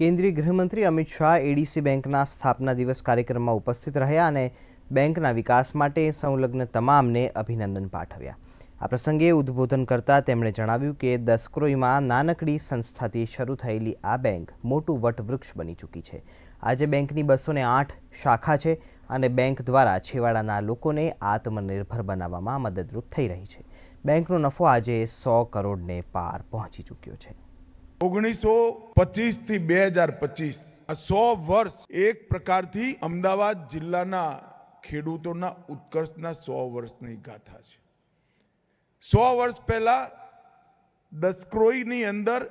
કેન્દ્રીય ગૃહમંત્રી અમિત શાહ એડીસી બેંકના સ્થાપના દિવસ કાર્યક્રમમાં ઉપસ્થિત રહ્યા અને બેંકના વિકાસ માટે સંલગ્ન તમામને અભિનંદન પાઠવ્યા. આ પ્રસંગે ઉદ્બોધન કરતા તેમણે જણાવ્યું કે દસક્રોઈમાં નાનકડી સંસ્થાથી શરૂ થયેલી આ બેંક મોટું વટવૃક્ષ બની ચૂકી છે. આજે બેંકની બસો આઠ શાખા છે અને બેંક દ્વારા છેવાડાના લોકોને આત્મનિર્ભર બનાવવામાં મદદરૂપ થઈ રહી છે. બેંકનો નફો આજે સો કરોડને પાર પહોંચી ચૂક્યો છે. ઓગણીસો પચીસથી બે હજાર પચીસ. આ સો વર્ષ એક પ્રકારથી અમદાવાદ જિલ્લાના ખેડૂતોના ઉત્કર્ષના સો વર્ષની ગાથા છે. સો વર્ષ પહેલા દસક્રોઈની અંદર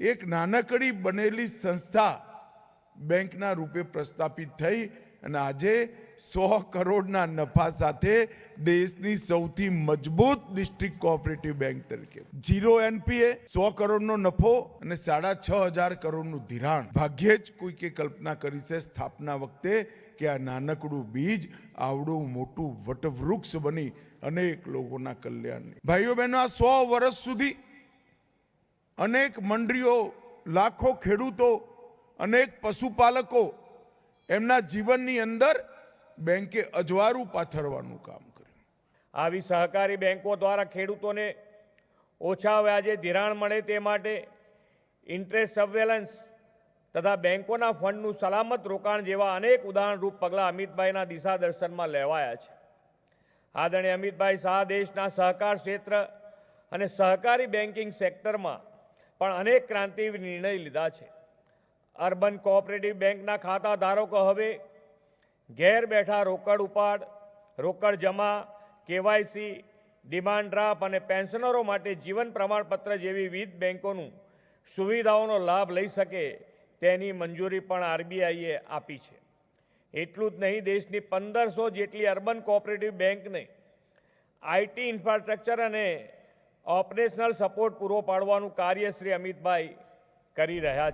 એક નાનકડી બનેલી સંસ્થા બેંકના રૂપે પ્રસ્થાપિત થઈ અને આજે સો કરોડના નફા સાથે દેશની સૌથી મજબૂત ડિસ્ટ્રિક્ટ કોઓપરેટિવ બેંક તરીકે. જીરો એનપીએ, સો કરોડનો નફો અને સાડા છ હજાર કરોડનું ધિરાણ. ભાગ્યે જ કોઈકે કલ્પના કરી છે સ્થાપના વખતે કે આ નાનકડું બીજ આવડું મોટું વટવૃક્ષ બની અનેક લોકોના કલ્યાણની. ભાઈઓ બહેનો, આ સો વર્ષ સુધી અનેક મંડળીઓ, લાખો ખેડૂતો, અનેક પશુપાલકો એમના જીવનની અંદર બેંકે અજવાળું પાથરવાનું કામ કર્યું. આવી સહકારી બેંકો દ્વારા ખેડૂતોને ઓછા વ્યાજે ધિરાણ મળે તે માટે ઇન્ટરેસ્ટ સર્વેલન્સ તથા બેન્કોના ફંડનું સલામત રોકાણ જેવા અનેક ઉદાહરણરૂપ પગલાં અમિતભાઈના દિશા દર્શનમાં લેવાયા છે. આદરણીય અમિતભાઈ શાહ દેશના સહકાર ક્ષેત્ર અને સહકારી બેન્કિંગ સેક્ટરમાં પણ અનેક ક્રાંતિ નિર્ણય લીધા છે. અર્બન કોઓપરેટિવ બેંકના ખાતા ધારકો હવે ઘેર બેઠા રોકડ ઉપાડ, રોકડ જમા, કેવાયસી, ડિમાન્ડ ડ્રાફ્ટ અને પેન્શનરો માટે જીવન પ્રમાણપત્ર જેવી વિવિધ બેંકોનું સુવિધાઓનો લાભ લઈ શકે તેની મંજૂરી પણ આરબીઆઈએ આપી છે. એટલું જ નહીં, દેશની પંદરસો જેટલી અર્બન કોઓપરેટિવ બેંકને આઈટી ઇન્ફ્રાસ્ટ્રક્ચર અને ઓપરેશનલ સપોર્ટ પૂરો પાડવાનું કાર્ય શ્રી અમિતભાઈ કરી રહ્યા છે.